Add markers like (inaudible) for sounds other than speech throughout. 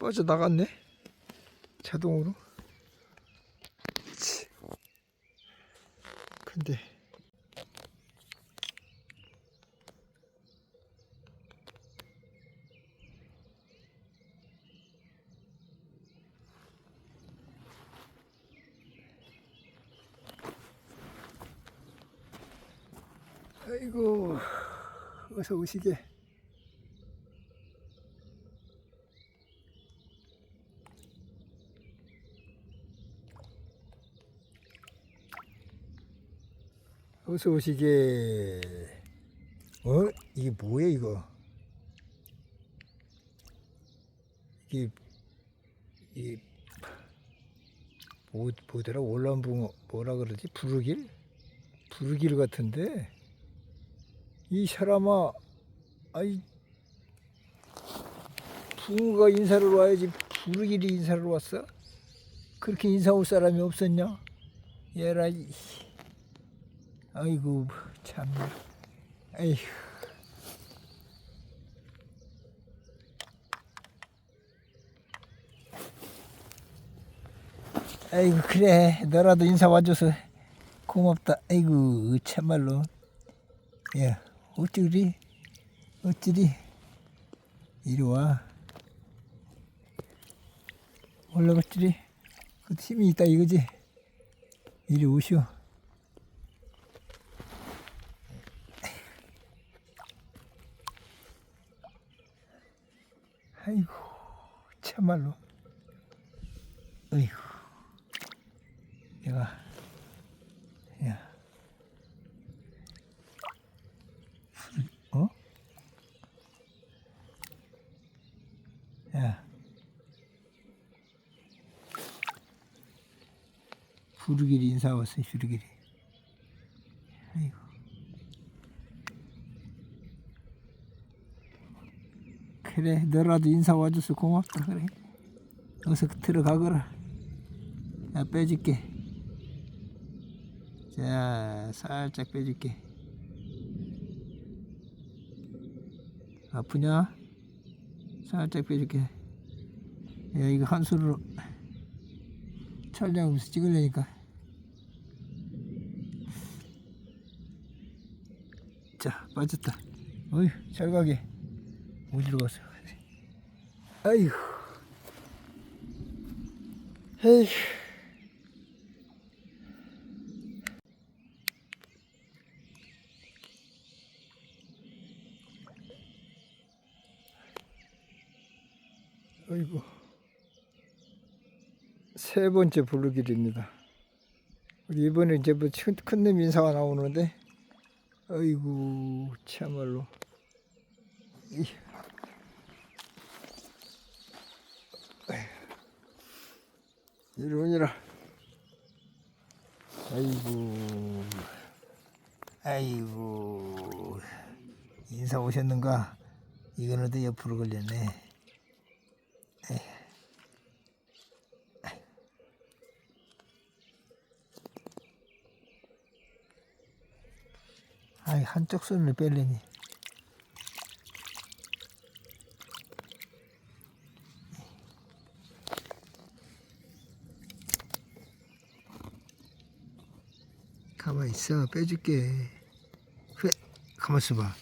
빠져나갔네. 자동으로. 치. 근데 아이고 어서 오시게. 어서 오시게. 어? 이게 뭐야 이거? 이게 이 뭐, 뭐더라 올란붕어 뭐라 그러지? 부르길? 부르길 같은데 이 사람아 아이 붕어가 인사를 와야지 부르길이 인사를 왔어? 그렇게 인사 올 사람이 없었냐? 얘라 이 아이고 참. 에휴. 아이고 그래. 너라도 인사 와줘서 고맙다. 아이고 참말로. 야 어찌리? 어찌리? 이리 와. 올라갔지리? 그 힘이 있다 이거지? 이리 오시오 아이고 참말로. 어이구 내가 야. 어? 야. 부르길이 인사 왔어 부르길이 아이고 그래 너라도 인사 와줘서 고맙다. 그래. 어서 들어가거라. 야 빼줄게. 자 살짝 빼줄게. 아프냐? 살짝 빼줄게. 야 이거 한 손으로 촬영하면서 찍으려니까. 자 빠졌다. 어휴 잘 가게 어디로 갔어 아이고. 에휴. 아이고. 세 번째 부르길입니다. 우리 이번에 이제 뭐 큰놈 인사가 나오는데? 아이고 참말로 이. 이러니라. 아이고. 아이고. 인사 오셨는가? 이거는 또 옆으로 걸렸네. 아이 한쪽 손을 빼려니 가만 있어 빼줄게. 그래 가만 있어 봐.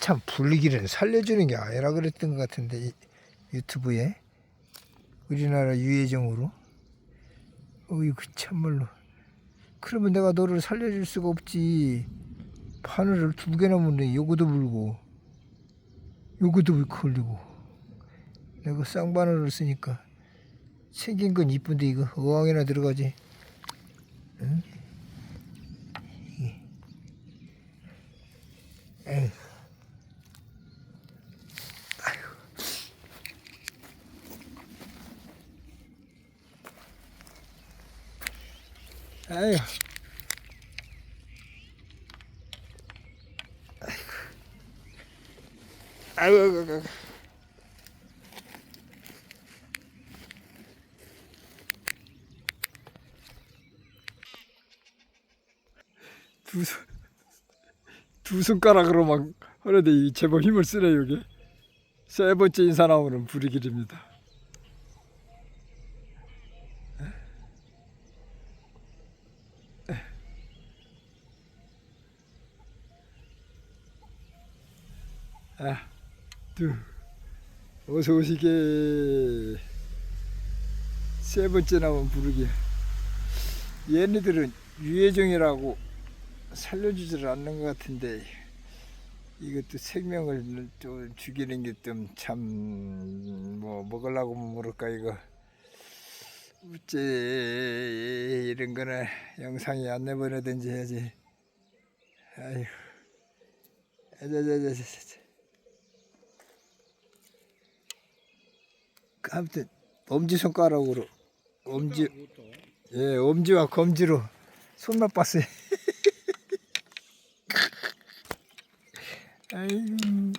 참 불리기는 살려주는 게 아니라 그랬던 것 같은데 이- 유튜브에. 우리나라 유해정으로. 어이구 참말로. 그러면 내가 너를 살려줄 수가 없지. 바늘을 두 개나 묻네 요거도 물고 요거도 걸리고. 내가 쌍바늘을 쓰니까 생긴 건 이쁜데 이거 어항에나 들어가지. 응? 아휴. 아이고, 아이고. 두, 손- 두 손가락으로 막이 제법 힘을 쓰네 여기 세 번째 인사 나오는 부리길입니다 두 어서 오시게. 세 번째 나온 부르기. 얘네들은 유해종이라고 살려주질 않는 것 같은데 이것도 생명을 좀 죽이는 게 좀 참 뭐 먹으려고 모를까 이거. 어째 이런 거는 영상에 안 내보내든지 해야지. 아이고 자자자자자 아무튼 엄지 손가락으로 엄지 예 엄지와 검지로 손만 봤어요 (laughs) 아이고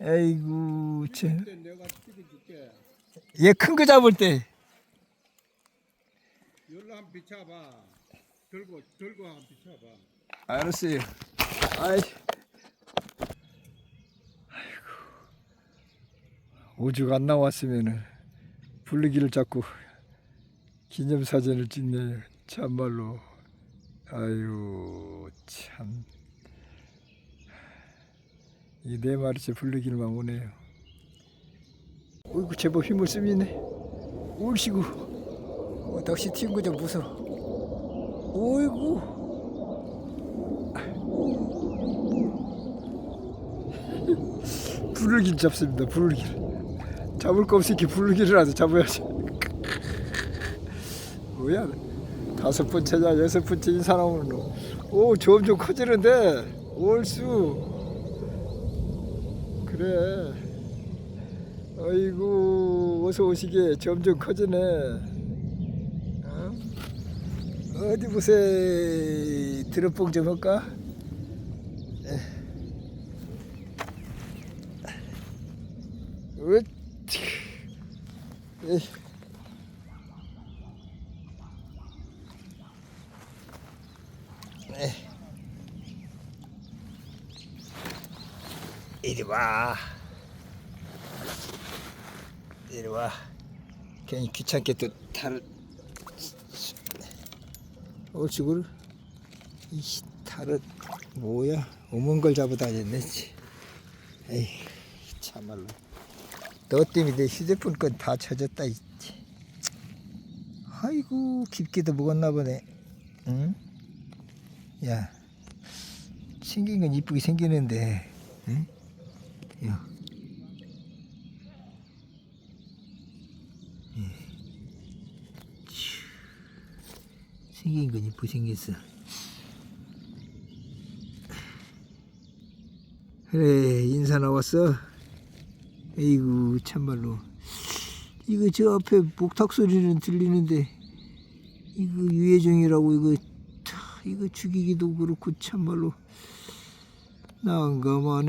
아이고 참. 내가 찍어줄게. 얘큰 거 잡을 때 열로 한번 비춰봐. 들고 들고 한번 비춰봐. 알았어요 아이 아이고 오죽 안 나왔으면은 불르기를 잡고 기념사진을 찍네요 참말로. 아유 참. 이 네 마리째 불르기를만 오네요. 어이구 제법 힘을 씁니네. 옳시구. 어, 낚시 튀은 거좀 무서워 어이구. (laughs) 불르기를 잡습니다 불르기를 잡을 거 없이 이렇게 불르기를 하서 잡아야지. (laughs) 뭐야? 다섯 번째냐 여섯 번째인 사람은 오 점점 커지는데. 올수. 그래. 아이고 어서 오시게. 점점 커지네. 어? 어디 보세 드롭봉 좀 할까? 으치. 에이. 에 이. 이리 와. 이리 와. 괜히 귀찮게 또 탈을. 옳지, 그래. 이 탈은 뭐야? 오만 걸 잡아 다녔네. 씨. 에이, 참말로. 너 때문에 내 휴대폰 건다 있지. 아이고 깊게도 먹었나 보네. 응? 야, 생긴 건 이쁘게 생기는데, 응? 야. 예. 치. 생긴 건 이쁘게 생겼어. 그래 인사 나왔어. 에이구 참말로 이거 저 앞에 목탁 소리는 들리는데 이거 유해종이라고 이거 차, 이거 죽이기도 그렇고 참말로 난감하네.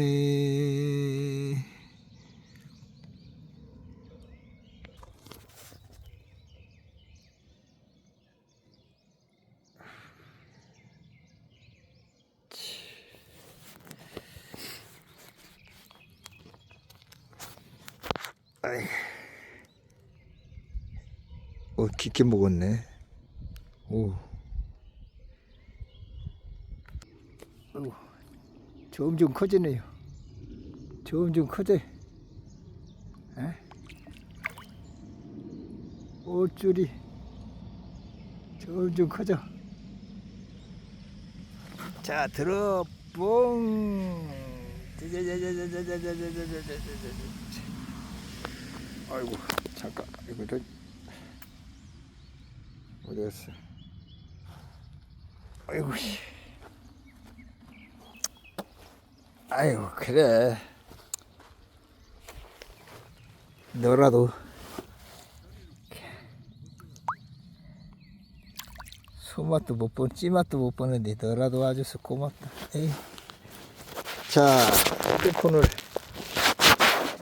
어, 깊게 먹었네. 오. 아이고, 점점 커지네요. 점점 커져. 에? 옷줄이 점점 커져. 자, 들어, 뽕. 아이고, 잠깐. 이거 저, 어디 갔어? 아이고, 씨. 아이고 그래. 너라도. 소맛도 못 본, 찌맛도 못 보는데 너라도 와줘서 고맙다. 에이. 자, 핸드폰을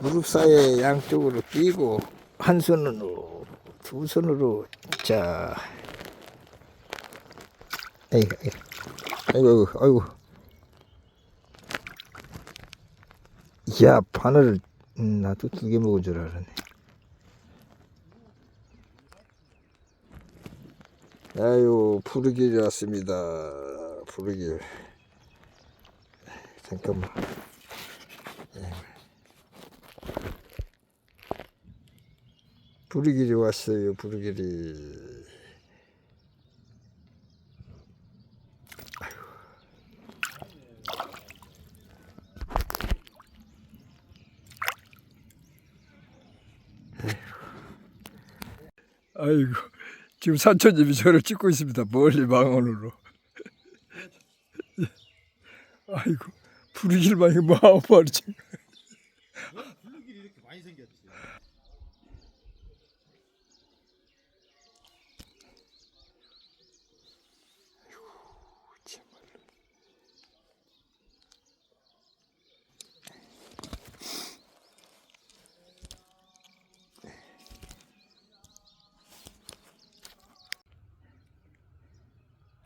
무릎 사이에 양쪽으로 끼고 한 손으로 두 손으로. 자. 아이고 아이고 아이고 아이고 야, 바늘, 음, 나도 두 개 먹은 줄 알았네. 아유, 푸르길이 왔습니다. 푸르길. 잠깐만. 푸르길이 왔어요, 푸르길이. 아이고 지금 산초님이 저를 찍고 있습니다. 멀리 망원으로. (laughs) 아이고 부르길만 이거 뭐 아무 말이 지금. 블루길이 이렇게 많이 생겼지.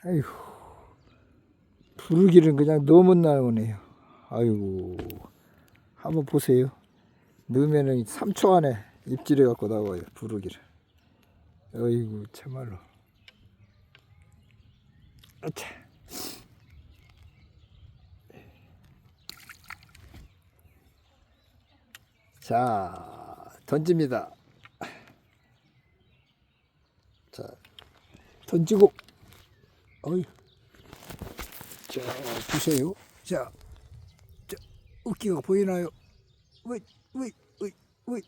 아이고 부르기는 그냥 너무 나오네요. 아이고 한번 보세요. 넣으면은 3초 안에 입질해 갖고 나와요 부르기를. 아이고 참말로. 아차. 자 던집니다. 자 던지고 어이. 자, 보세요. 자, 자, 웃기가 보이나요? 왜, 왜, 왜, 왜.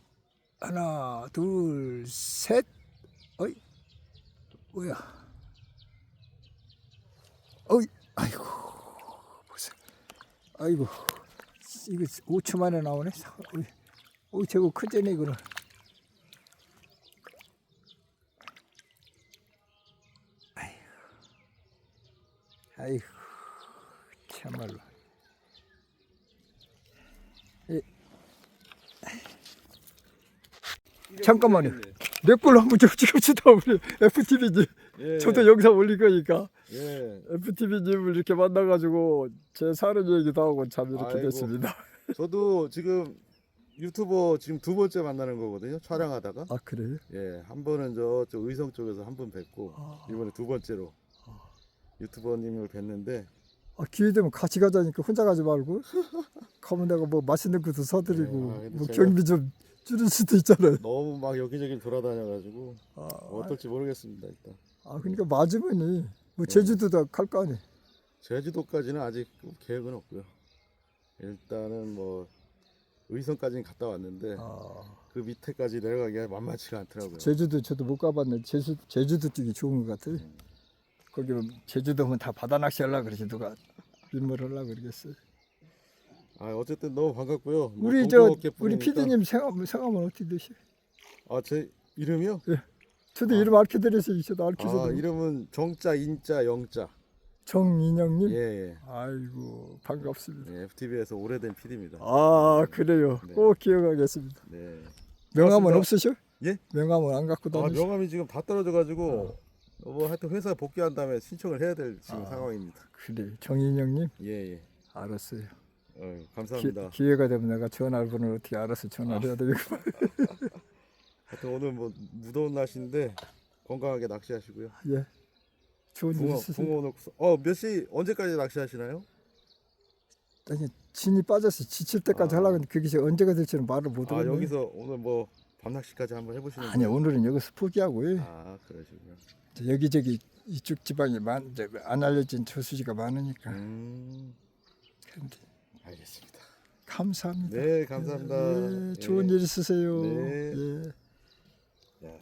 하나, 둘, 셋. 어이. 뭐야. 어이, 아이고. 보세요. 아이고. 이거 5초 만에 나오네. 어이, 어이 저거 크잖아, 이거는. 아이고 참말로 이- 잠깐만요. 내 걸로 한번 좀 찍읍시다 우리 FTV님 예. 저도 영상 올릴 거니까 예. FTV님을 이렇게 만나가지고 제 사는 얘기도 하고 참 이렇게 아이고. 됐습니다 (laughs) 저도 지금 유튜버 지금 두 번째 만나는 거거든요. 촬영하다가. 아 그래요? 예. 한 번은 저쪽 의성 쪽에서 한 번 뵙고 아. 이번에 두 번째로 유튜버님을 뵀는데 아, 기회 되면 같이 가자니까 혼자 가지 말고 가면 내가 뭐 맛있는 것도 사드리고 네, 아, 근데 뭐 제가- 경비 좀 줄일 수도 있잖아요 너무 막 여기저기 돌아다녀가지고 아, 어떨지 모르겠습니다. 일단 아 그러니까 맞으면이 뭐 제주도도 갈 거 아니에요 제주도까지는 아직 계획은 없고요. 일단은 뭐 의성까지는 갔다 왔는데 아, 그 밑에까지 내려가기가 만만치가 않더라고요. 제주도 저도 못 가봤는데 제주, 제주도 쪽이 좋은 것 같아요. 거기 제주도면 다 바다 낚시 하려고 그러지 누가 빗물하려고 그러겠어요. 아 어쨌든 너무 반갑고요. 뭐 우리 저 우리. 피디님 성함, 성함은 어떻게 되시? 아제 이름이요? 저도 아. 이름 알게 드렸어요. 저도 알게 아. 이름은 정자 인자 영자. 정인영님. 예, 예. 아이고 반갑습니다. 예, FTV에서 오래된 PD입니다. 아 그래요. 네. 꼭 기억하겠습니다. 네. 명함은 고맙습니다. 없으셔? 예? 명함은 안 갖고 아 다니시? 명함이 지금 다 떨어져가지고 뭐 하여튼 회사 복귀한 다음에 신청을 해야 될 지금 아. 상황입니다. 그래 정인영님 예, 예. 알았어요. 기, 감사합니다. 기 회가 되면 내가 전화번호를 어떻게 알아서 전화를 해야 되겠구만. (laughs) 하여튼 오늘 뭐 무더운 날씨인데 건강하게 낚시하시고요. 예. 좋은 일 붕어 있으세요. 붕어 놓고 어몇 시 언제까지 낚시하시나요? 아니 진이 빠져서 지칠 때까지 아. 하려고 했는데 그게 언제가 될지는 말을 못 아. 여기서 오늘 뭐 밤낚시까지 한번 해보시는 아니 오늘은 여기서 포기하고요. 아 그러시군요. 저 여기저기 이쪽 지방에 많, 안 알려진 저수지가 많으니까. 음 근데 알겠습니다. 감사합니다. 네 감사합니다. 예, 좋은 예. 일 있으세요. 네. 예. 야.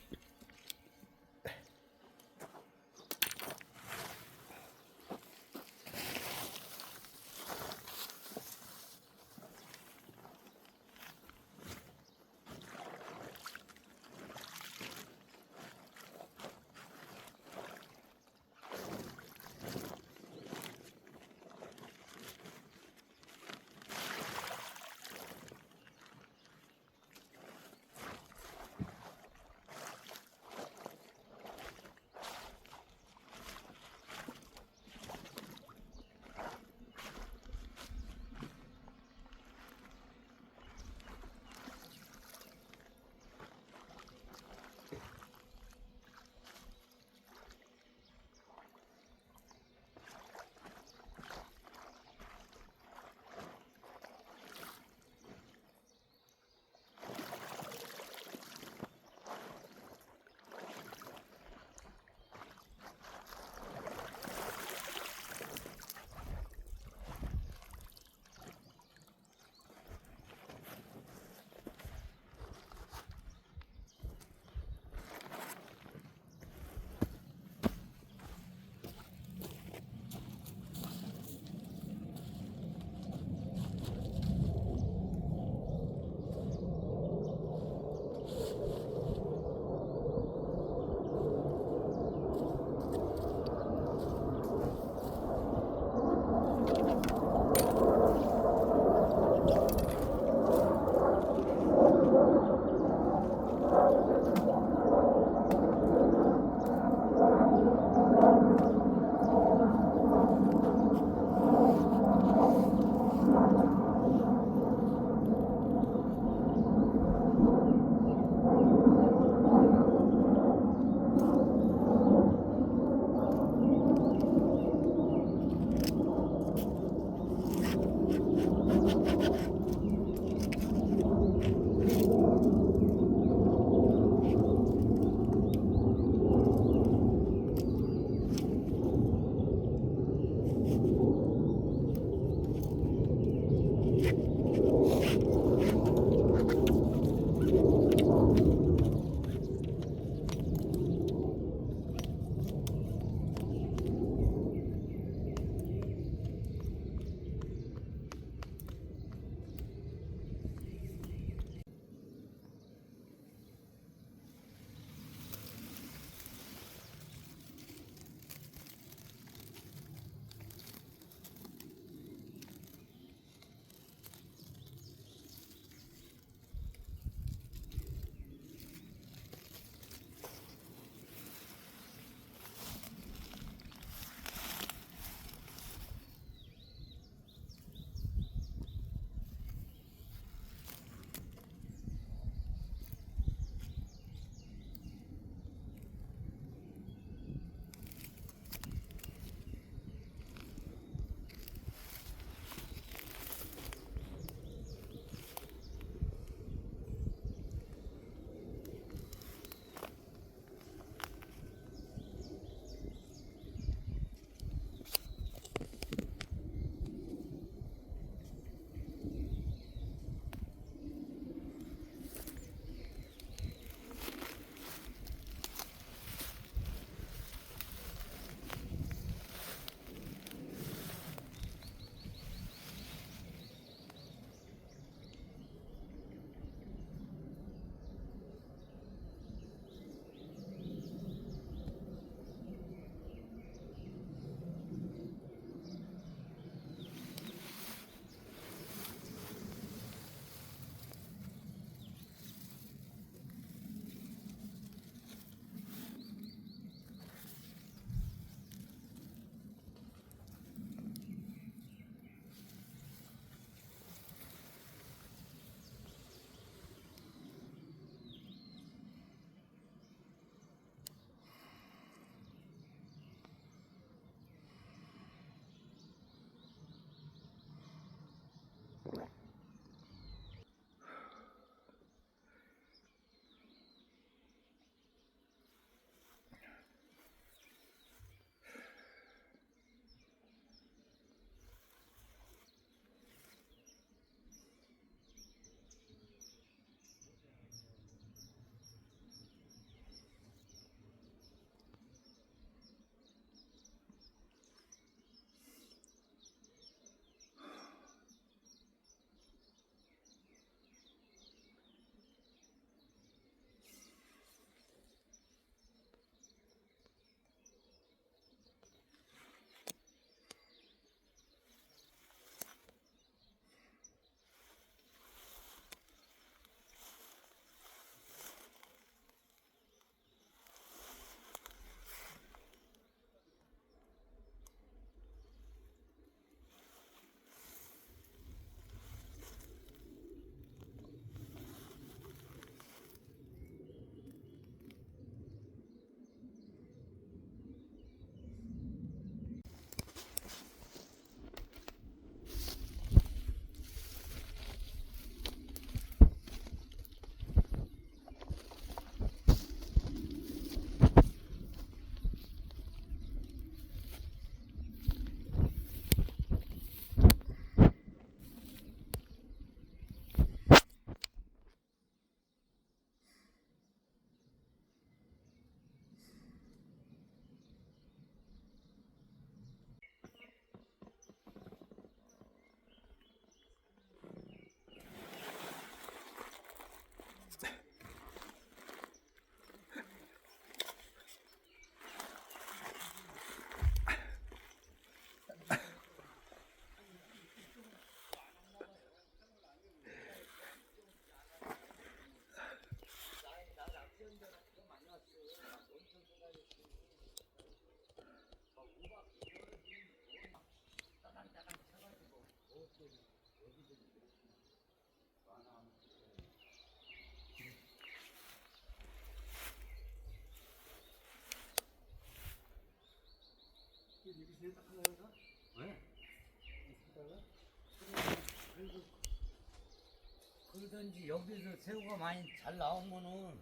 그러든지 여기서 새우가 많이 잘 나오면은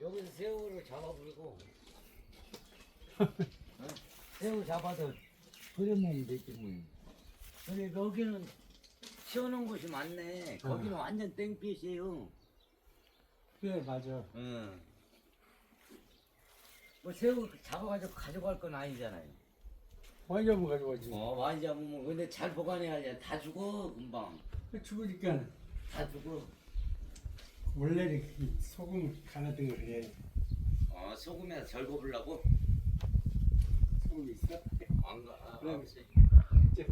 여기서 새우를 잡아버리고 (laughs) 새우 잡아서 끓여 먹으면 되지 뭐. 근데 여기는 치워놓은 곳이 많네. 거기는 완전 땡빛이에요. 그래 맞아. 응. 뭐 새우 잡아가지고 가져갈 건 아니잖아요. 많이 잡아 가져가지. 어 많이 잡으면 근데 잘 보관해야지. 다 죽어 금방. 죽으니까 다 죽어. 원래 이렇게 소금 갈아든 거 그래. 어 소금에 절 뽑으려고 소금 있어? 안 가. 아, 그래. 없지. 이제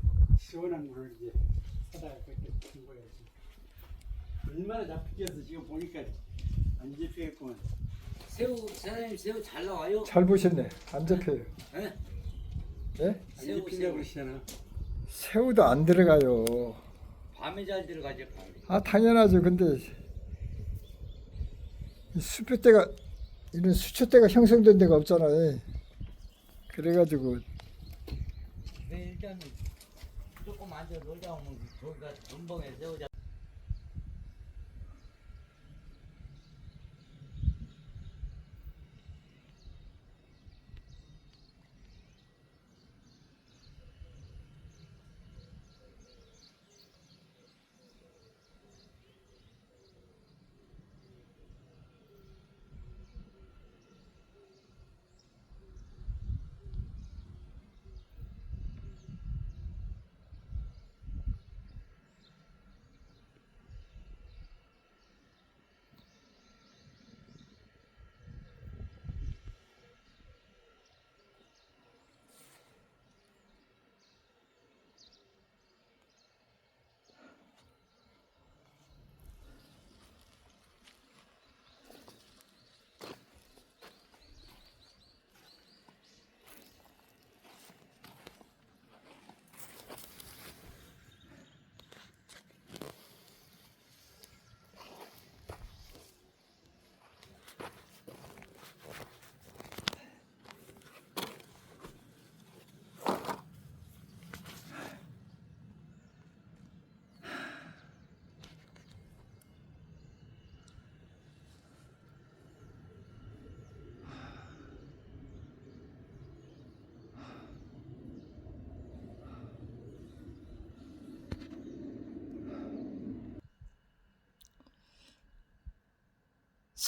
시원한 물을 이제 사다가 그렇게 준 거야지. 얼마나 잡히겠어 지금 보니까 안 잡히겠구만. 새우 사장님 새우 잘 나와요. 잘 보셨네. 안 잡혀요. 예? 예? 안 새우, 잡힌다고 새우. 그러시잖아. 새우도 안 들어가요. 밤에 잘 들어가죠 밤에. 아 당연하죠. 근데 이 수표대가 이런 수초대가 형성된 데가 없잖아요. 그래가지고 근데 일단 조금 앉아 놀다 오면 저기가 전봉에 잡.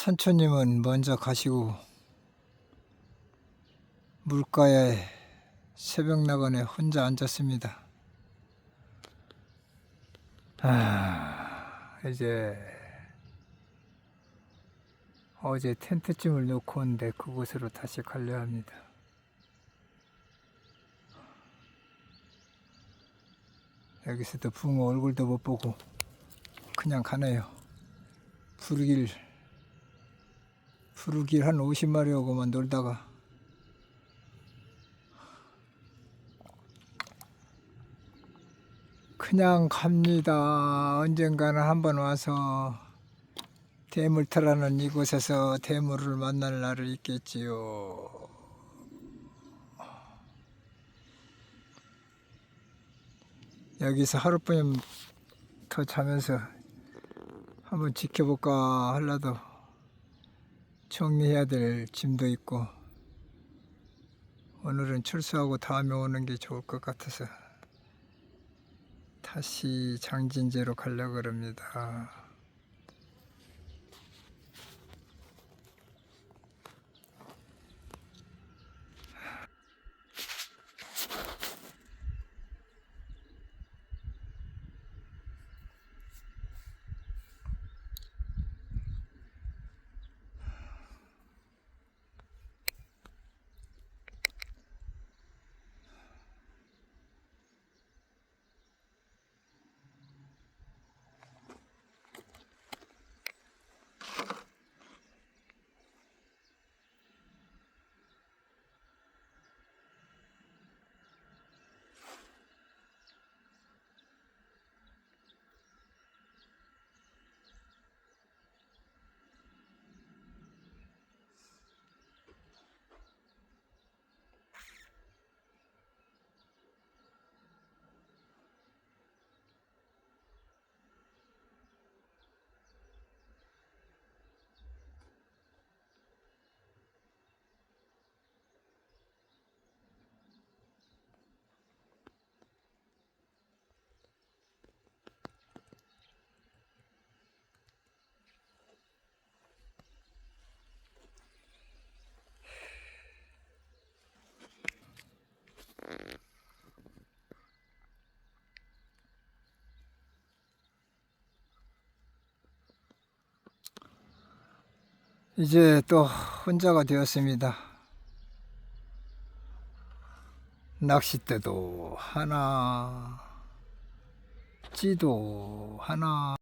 산초님은 먼저 가시고 물가에 새벽 나간에 혼자 앉았습니다. 아, 이제 어제 텐트쯤을 놓고 온데 그곳으로 다시 가려 합니다. 여기서도 붕어 얼굴도 못 보고 그냥 가네요. 부르길 부르길 한 50마리 오고만 놀다가 그냥 갑니다. 언젠가는 한번 와서 대물터라는 이곳에서 대물을 만날 날을 있겠지요. 여기서 하룻밤 더 자면서 한번 지켜볼까 하려도 정리해야 될 짐도 있고 오늘은 출소하고 다음에 오는 게 좋을 것 같아서 다시 장진제로 가려고 합니다. 이제 또 혼자가 되었습니다. 낚싯대도 하나, 찌도 하나.